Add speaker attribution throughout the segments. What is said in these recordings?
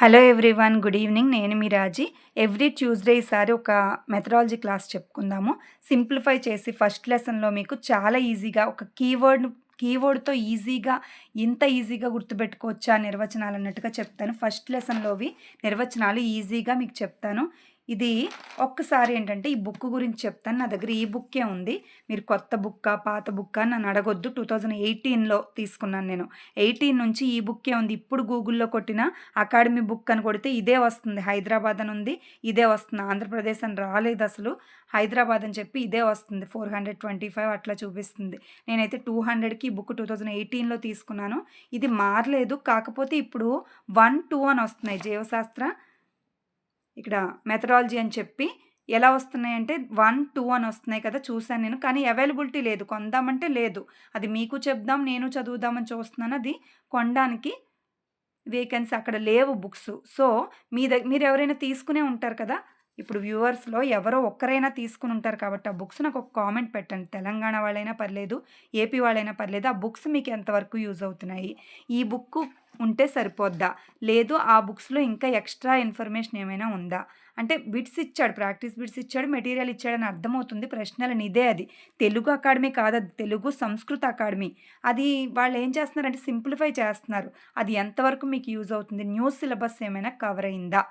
Speaker 1: Hello everyone good evening. నేను మీ రాజీ. Every Tuesday ఈసారి ఒక మెథడాలజీ క్లాస్ చెప్పుకుందాము. సింప్లిఫై చేసి ఫస్ట్ లెసన్లో మీకు చాలా ఈజీగా ఒక కీవర్డ్ కీవర్డ్తో ఈజీగా ఇంత ఈజీగా గుర్తుపెట్టుకోవచ్చా నిర్వచనాలు అన్నట్టుగా చెప్తాను. ఫస్ట్ లెసన్లోవి నిర్వచనాలు ఈజీగా మీకు చెప్తాను. ఇది ఒక్కసారి ఏంటంటే ఈ బుక్ గురించి చెప్తాను. నా దగ్గర ఈ బుక్కే ఉంది. మీరు కొత్త బుక్క పాత బుక్క నన్ను అడగొద్దు. టూ థౌజండ్ ఎయిటీన్లో తీసుకున్నాను నేను. ఎయిటీన్ నుంచి ఈ బుక్కే ఉంది. ఇప్పుడు గూగుల్లో కొట్టిన అకాడమీ బుక్ అని కొడితే ఇదే వస్తుంది. హైదరాబాద్ అని ఉంది ఇదే వస్తుంది. ఆంధ్రప్రదేశ్ అని రాలేదు అసలు. హైదరాబాద్ అని చెప్పి ఇదే వస్తుంది. ఫోర్ హండ్రెడ్ ట్వంటీ ఫైవ్ అట్లా చూపిస్తుంది. నేనైతే టూ హండ్రెడ్కి ఈ బుక్ టూ థౌజండ్ ఎయిటీన్లో తీసుకున్నాను. ఇది మారలేదు. కాకపోతే ఇప్పుడు వన్ టూ అని వస్తున్నాయి. జీవశాస్త్ర ఇక్కడ మెథడాలజీ అని చెప్పి ఎలా వస్తున్నాయంటే వన్ టూ అని వస్తున్నాయి కదా చూశాను నేను. కానీ అవైలబిలిటీ లేదు. కొందామంటే లేదు. అది మీకు చెప్దాం నేను చదువుదామని చూస్తున్నాను. అది కొనడానికి వేకెన్సీ అక్కడ లేవు బుక్స్ సో మీ దగ్గర మీరు ఎవరైనా తీసుకునే ఉంటారు కదా ఇప్పుడు వ్యూవర్స్లో ఎవరో ఒక్కరైనా తీసుకుని ఉంటారు కాబట్టి ఆ బుక్స్ నాకు ఒక కామెంట్ పెట్టండి. తెలంగాణ వాళ్ళైనా పర్లేదు ఏపీ వాళ్ళైనా పర్లేదు ఆ బుక్స్ మీకు ఎంతవరకు యూజ్ అవుతున్నాయి? ఈ బుక్ ఉంటే సరిపోద్దా? లేదు ఆ బుక్స్లో ఇంకా ఎక్స్ట్రా ఇన్ఫర్మేషన్ ఏమైనా ఉందా? అంటే బిట్స్ ఇచ్చాడు ప్రాక్టీస్ బిట్స్ ఇచ్చాడు మెటీరియల్ ఇచ్చాడని అర్థమవుతుంది. ప్రశ్నలని ఇదే అది. తెలుగు అకాడమీ కాదు తెలుగు సంస్కృత అకాడమీ. అది వాళ్ళు ఏం చేస్తున్నారంటే సింప్లిఫై చేస్తున్నారు. అది ఎంతవరకు మీకు యూజ్ అవుతుంది? న్యూస్ సిలబస్ ఏమైనా కవర్ అయిందా?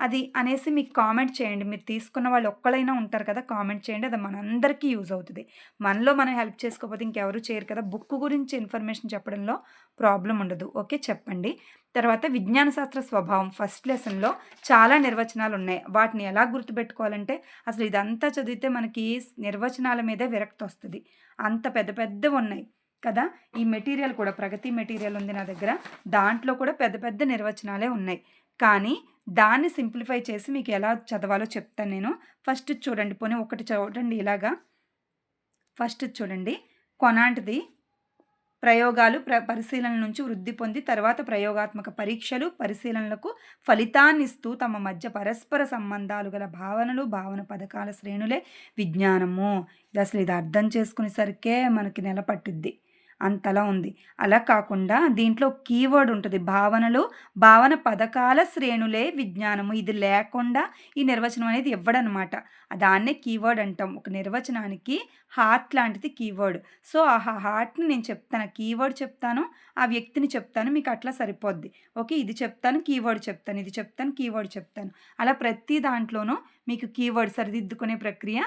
Speaker 1: అది అనేసి మీకు కామెంట్ చేయండి. మీరు తీసుకున్న వాళ్ళు ఒక్కలైనా ఉంటారు కదా కామెంట్ చేయండి. అది మనందరికీ యూజ్ అవుతుంది. మనలో మనం హెల్ప్ చేసుకోకపోతే ఇంకెవరు చేయరు కదా. బుక్ గురించి ఇన్ఫర్మేషన్ చెప్పడంలో ప్రాబ్లం ఉండదు. ఓకే చెప్పండి. తర్వాత విజ్ఞాన శాస్త్ర స్వభావం. ఫస్ట్ లెసన్లో చాలా నిర్వచనాలు ఉన్నాయి. వాటిని ఎలా గుర్తుపెట్టుకోవాలంటే అసలు ఇదంతా చదివితే మనకి నిర్వచనాల మీదే విరక్తి వస్తుంది. అంత పెద్ద పెద్దవి ఉన్నాయి కదా. ఈ మెటీరియల్ కూడా ప్రగతి మెటీరియల్ ఉంది నా దగ్గర. దాంట్లో కూడా పెద్ద పెద్ద నిర్వచనాలే ఉన్నాయి. కానీ దాన్ని సింప్లిఫై చేసి మీకు ఎలా చదవాలో చెప్తాను నేను. ఫస్ట్ చూడండి పోనీ ఒకటి చూడండి ఇలాగా. ఫస్ట్ చూడండి కొనాంటిది. ప్రయోగాలు ప్ర పరిశీలన నుంచి వృద్ధి పొంది తర్వాత ప్రయోగాత్మక పరీక్షలు పరిశీలనలకు ఫలితాన్నిస్తూ తమ మధ్య పరస్పర సంబంధాలు గల భావనలు భావన పథకాల శ్రేణులే విజ్ఞానము. ఇది అసలు ఇది అర్థం చేసుకునేసరికే మనకి నెలపట్టుద్ది అంతలా ఉంది. అలా కాకుండా దీంట్లో కీవర్డ్ ఉంటుంది. భావనలు భావన పథకాల శ్రేణులే విజ్ఞానము. ఇది లేకుండా ఈ నిర్వచనం అనేది ఇవ్వడనమాట దాన్నే కీవర్డ్ అంటాం. ఒక నిర్వచనానికి హార్ట్ లాంటిది కీవర్డ్. సో ఆ హార్ట్ని నేను చెప్తాను. కీవర్డ్ చెప్తాను. ఆ వ్యక్తిని చెప్తాను. మీకు అట్లా సరిపోద్ది. ఓకే ఇది చెప్తాను కీవర్డ్ చెప్తాను. ఇది చెప్తాను కీవర్డ్ చెప్తాను. అలా ప్రతి దాంట్లోనూ మీకు కీవర్డ్ సరిదిద్దుకునే ప్రక్రియ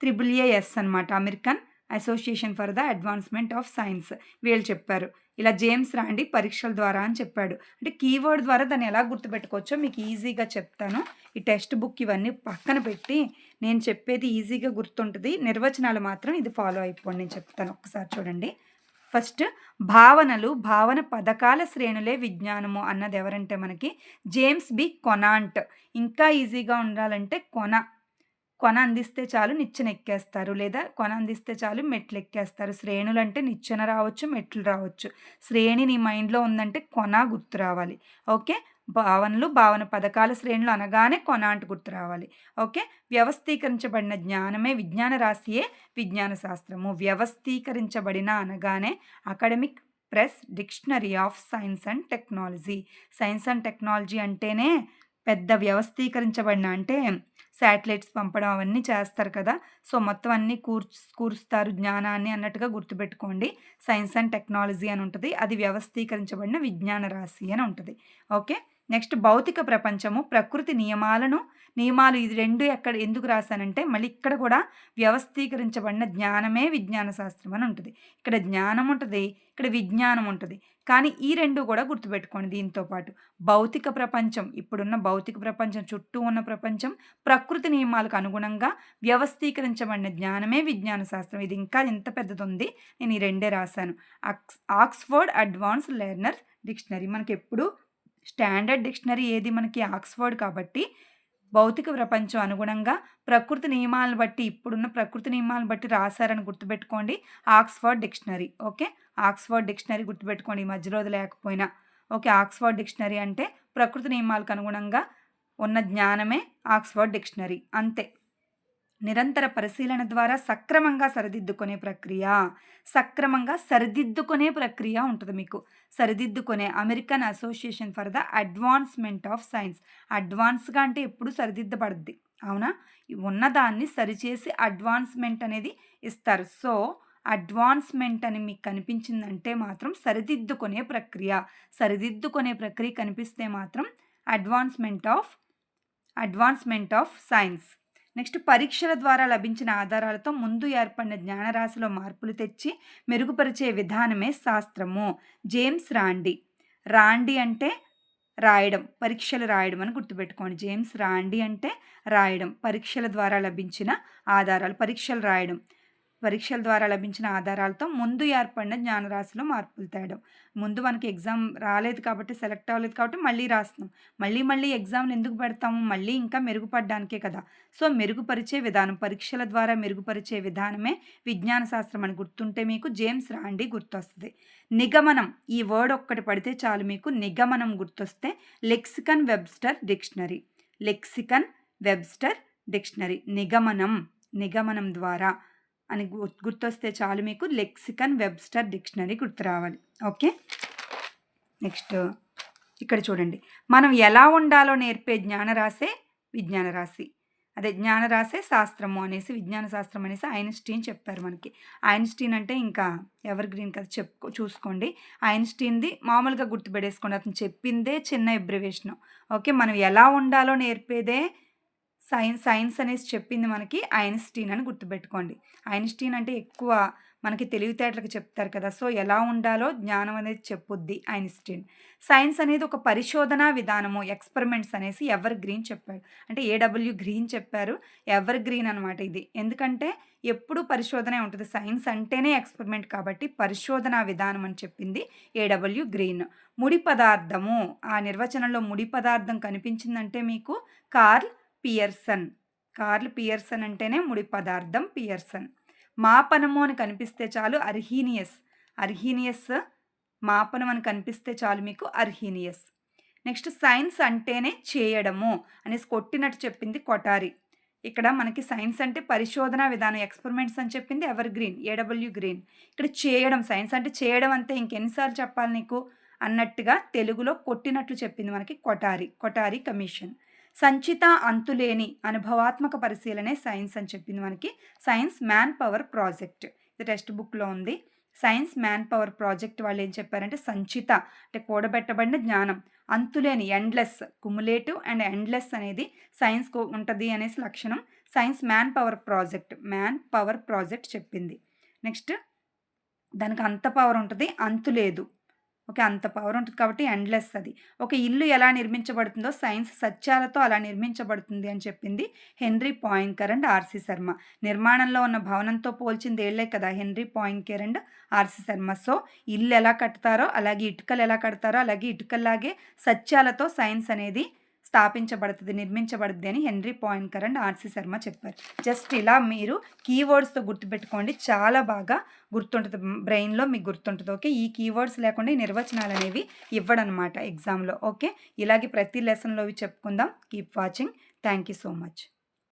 Speaker 1: త్రిబుల్ ఏఎస్ అనమాట American Association for the advancement of science. వీళ్ళు చెప్పారు. ఇలా జేమ్స్ రాండి పరీక్షల ద్వారా అని చెప్పాడు. అంటే కీవర్డ్ ద్వారా దాన్ని ఎలా గుర్తుపెట్టుకోవచ్చో మీకు ఈజీగా చెప్తాను. ఈ టెక్స్ట్ బుక్ ఇవన్నీ పక్కన పెట్టి నేను చెప్పేది ఈజీగా గుర్తుంటుంది. నిర్వచనాలు మాత్రం ఇది ఫాలో అయిపోండి. నేను చెప్తాను ఒకసారి చూడండి. ఫస్ట్ భావనలు భావన పథకాల శ్రేణులే విజ్ఞానము అన్నది ఎవరంటే మనకి జేమ్స్ బి కొనాంట్. ఇంకా ఈజీగా ఉండాలంటే కొన. కొన అందిస్తే చాలు నిచ్చెన ఎక్కేస్తారు లేదా కొన అందిస్తే చాలు మెట్లు ఎక్కేస్తారు శ్రేణులు అంటే నిచ్చెన రావచ్చు మెట్లు రావచ్చు. శ్రేణి నీ మైండ్లో ఉందంటే కొన గుర్తు రావాలి. ఓకే? భావనలు భావన పథకాల శ్రేణులు అనగానే కొన అంటూ గుర్తు రావాలి. ఓకే? వ్యవస్థీకరించబడిన జ్ఞానమే విజ్ఞాన రాశియే విజ్ఞాన శాస్త్రము. వ్యవస్థీకరించబడిన అనగానే academic press dictionary of science and technology. Science and technology అంటేనే పెద్ద వ్యవస్థీకరించబడిన అంటే శాటిలైట్స్ పంపడం అవన్నీ చేస్తారు కదా. సో మొత్తం అన్నీ కూర్చు కూరుస్తారు జ్ఞానాన్ని అన్నట్టుగా గుర్తుపెట్టుకోండి. సైన్స్ అండ్ టెక్నాలజీ అని ఉంటుంది. అది వ్యవస్థీకరించబడిన విజ్ఞాన రాశి అని ఉంటుంది. ఓకే? నెక్స్ట్ భౌతిక ప్రపంచము ప్రకృతి నియమాలను నియమాలు ఇది రెండు ఎక్కడ ఎందుకు రాశానంటే మళ్ళీ ఇక్కడ కూడా వ్యవస్థీకరించబడిన జ్ఞానమే విజ్ఞాన శాస్త్రం అని ఉంటుంది. ఇక్కడ జ్ఞానం ఉంటుంది ఇక్కడ విజ్ఞానం ఉంటుంది. కానీ ఈ రెండు కూడా గుర్తుపెట్టుకోండి దీంతో పాటు. భౌతిక ప్రపంచం ఇప్పుడున్న భౌతిక ప్రపంచం చుట్టూ ఉన్న ప్రపంచం ప్రకృతి నియమాలకు అనుగుణంగా వ్యవస్థీకరించబడిన జ్ఞానమే విజ్ఞాన శాస్త్రం. ఇది ఇంకా ఎంత పెద్దది ఉంది నేను ఈ రెండే రాశాను. Oxford advance learner dictionary. మనకి ఎప్పుడు స్టాండర్డ్ డిక్షనరీ ఏది మనకి ఆక్స్ఫర్డ్ కాబట్టి భౌతిక ప్రపంచం అనుగుణంగా ప్రకృతి నియమాలను బట్టి ఇప్పుడున్న ప్రకృతి నియమాలను బట్టి రాశారని గుర్తుపెట్టుకోండి. Oxford dictionary okay? Oxford dictionary గుర్తుపెట్టుకోండి ఈ రోజు లేకపోయినా ఓకే? ఆక్స్ఫర్డ్ డిక్షనరీ అంటే ప్రకృతి నియమాలకు అనుగుణంగా ఉన్న జ్ఞానమే ఆక్స్ఫర్డ్ డిక్షనరీ అంతే. నిరంతర పరిశీలన ద్వారా సక్రమంగా సరిదిద్దుకునే ప్రక్రియ సక్రమంగా సరిదిద్దుకునే ప్రక్రియ ఉంటుంది మీకు. సరిదిద్దుకునే American Association for the advancement of science అడ్వాన్స్గా అంటే ఎప్పుడు సరిదిద్దబడుద్ది. అవునా? ఉన్నదాన్ని సరిచేసి అడ్వాన్స్మెంట్ అనేది ఇస్తారు. సో అడ్వాన్స్మెంట్ అని మీకు కనిపించిందంటే మాత్రం సరిదిద్దుకునే ప్రక్రియ. సరిదిద్దుకునే ప్రక్రియ కనిపిస్తే మాత్రం advancement of advancement of science next పరీక్షల ద్వారా లభించిన ఆధారాలతో ముందు ఏర్పడిన జ్ఞానరాశిలో మార్పులు తెచ్చి మెరుగుపరిచే విధానమే శాస్త్రము. జేమ్స్ రాండి. రాండి అంటే రాయడం పరీక్షలు రాయడం అని గుర్తుపెట్టుకోండి. జేమ్స్ రాండి అంటే రాయడం పరీక్షల ద్వారా లభించిన ఆధారాలు పరీక్షలు రాయడం. పరీక్షల ద్వారా లభించిన ఆధారాలతో ముందు ఏర్పడిన జ్ఞానరాశిలో మార్పులు తేయడం ముందు మనకి ఎగ్జామ్ రాలేదు కాబట్టి సెలెక్ట్ అవ్వలేదు కాబట్టి మళ్ళీ రాస్తున్నాం. మళ్ళీ మళ్ళీ ఎగ్జామ్ ఎందుకు పెడతాము? మళ్ళీ ఇంకా మెరుగుపడడానికే కదా. సో మెరుగుపరిచే విధానం పరీక్షల ద్వారా మెరుగుపరిచే విధానమే విజ్ఞాన శాస్త్రం అని గుర్తుంటే మీకు జేమ్స్ రాండి గుర్తొస్తుంది. నిగమనం ఈ వర్డ్ ఒక్కటి పడితే చాలు మీకు నిగమనం గుర్తొస్తే lexicon Webster dictionary. Lexicon Webster dictionary. నిగమనం నిగమనం ద్వారా. అని గుర్తొస్తే చాలు మీకు. లెక్సికన్ వెబ్స్టర్ డిక్షనరీ గుర్తు రావాలి. ఓకే? నెక్స్ట్ ఇక్కడ చూడండి. మనం ఎలా ఉండాలో నేర్పే జ్ఞానరాశే విజ్ఞాన రాశి అదే జ్ఞానరాశే శాస్త్రము అనేసి విజ్ఞాన శాస్త్రం అనేసి ఐన్స్టీన్ చెప్పారు మనకి. ఐన్స్టీన్ అంటే ఇంకా ఎవర్ గ్రీన్ కదా చెప్పుకో చూసుకోండి. ఐన్స్టీన్ది మామూలుగా గుర్తుపెట్టేసుకోండి అతను చెప్పిందే చిన్న ఎబ్రివేషన్ ఓకే? మనం ఎలా ఉండాలో నేర్పేదే సైన్స్ సైన్స్ అనేసి చెప్పింది మనకి ఐన్స్టీన్ అని గుర్తుపెట్టుకోండి. ఐన్స్టీన్ అంటే ఎక్కువ మనకి తెలివితేటలకు చెప్తారు కదా సో ఎలా ఉండాలో జ్ఞానం అనేది చెప్పుద్ది ఐన్స్టీన్. సైన్స్ అనేది ఒక పరిశోధనా విధానము ఎక్స్పెరిమెంట్స్ అనేసి ఎవర్ గ్రీన్ చెప్పాడు. అంటే ఏడబ్ల్యూ గ్రీన్ చెప్పారు ఎవర్ గ్రీన్ అనమాట ఇది. ఎందుకంటే ఎప్పుడు పరిశోధనే ఉంటుంది. సైన్స్ అంటేనే ఎక్స్పెరిమెంట్ కాబట్టి పరిశోధన విధానం అని చెప్పింది ఏడబ్ల్యూ గ్రీన్. ముడి పదార్థము ఆ నిర్వచనంలో ముడి పదార్థం కనిపించిందంటే మీకు కార్ల్ పియర్సన్. కార్ల్ పియర్సన్ అంటేనే ముడి పదార్థం పియర్సన్. మాపనము అని కనిపిస్తే చాలు అర్హీనియస్. అర్హీనియస్ మాపనం అని కనిపిస్తే చాలు మీకు అర్హీనియస్. నెక్స్ట్ సైన్స్ అంటేనే చేయడము అనేసి కొట్టినట్టు చెప్పింది కొటారి. ఇక్కడ మనకి సైన్స్ అంటే పరిశోధన విధానం ఎక్స్పెరిమెంట్స్ అని చెప్పింది ఎవర్ గ్రీన్ ఏడబ్ల్యూ గ్రీన్. ఇక్కడ చేయడం సైన్స్ అంటే చేయడం అంతే ఇంకెన్నిసార్లు చెప్పాలి నీకు? అన్నట్టుగా తెలుగులో కొట్టినట్లు చెప్పింది మనకి కొటారి కొటారి కమిషన్. సంచిత అంతులేని అనుభవాత్మక పరిశీలనే సైన్స్ అని చెప్పింది మనకి. Science man power project. ఇది టెక్స్ట్ బుక్లో ఉంది. సైన్స్ మ్యాన్ పవర్ ప్రాజెక్ట్ వాళ్ళు ఏం చెప్పారంటే సంచిత అంటే కూడబెట్టబడిన జ్ఞానం. అంతులేని ఎండ్లెస్ కుములేటివ్ అండ్ ఎండ్లెస్ అనేది సైన్స్ ఉంటుంది అనేసి లక్షణం. Science man power project. Man power project చెప్పింది. నెక్స్ట్ దానికి అంత పవర్ ఉంటుంది అంతు లేదు ఓకే అంత పవర్ ఉంటుంది కాబట్టి ఎండ్లెస్ అది. ఒక ఇల్లు ఎలా నిర్మించబడుతుందో సైన్స్ సత్యాలతో అలా నిర్మించబడుతుంది అని చెప్పింది Henri Poincare and RC Sharma. నిర్మాణంలో ఉన్న భవనంతో పోల్చింది ఏళ్ళే కదా Henri Poincare and RC Sharma. So ఇల్లు ఎలా కడతారో అలాగే ఇటుకలు ఎలా కడతారో అలాగే ఇటుకల్లాగే సత్యాలతో సైన్స్ అనేది స్థాపించబడుతుంది నిర్మించబడుతుంది అని హెన్రీ కర్ అండ్ ఆర్సీ శర్మ చెప్పారు. జస్ట్ ఇలా మీరు కీవర్డ్స్తో గుర్తుపెట్టుకోండి చాలా బాగా గుర్తుంటుంది బ్రెయిన్లో మీకు గుర్తుంటుంది ఓకే? ఈ కీవర్డ్స్ లేకుండా ఈ నిర్వచనాలు అనేవి ఇవ్వడనమాట ఎగ్జామ్లో ఓకే? ఇలాగే ప్రతి లెసన్లో చెప్పుకుందాం. Keep watching. Thank you so much.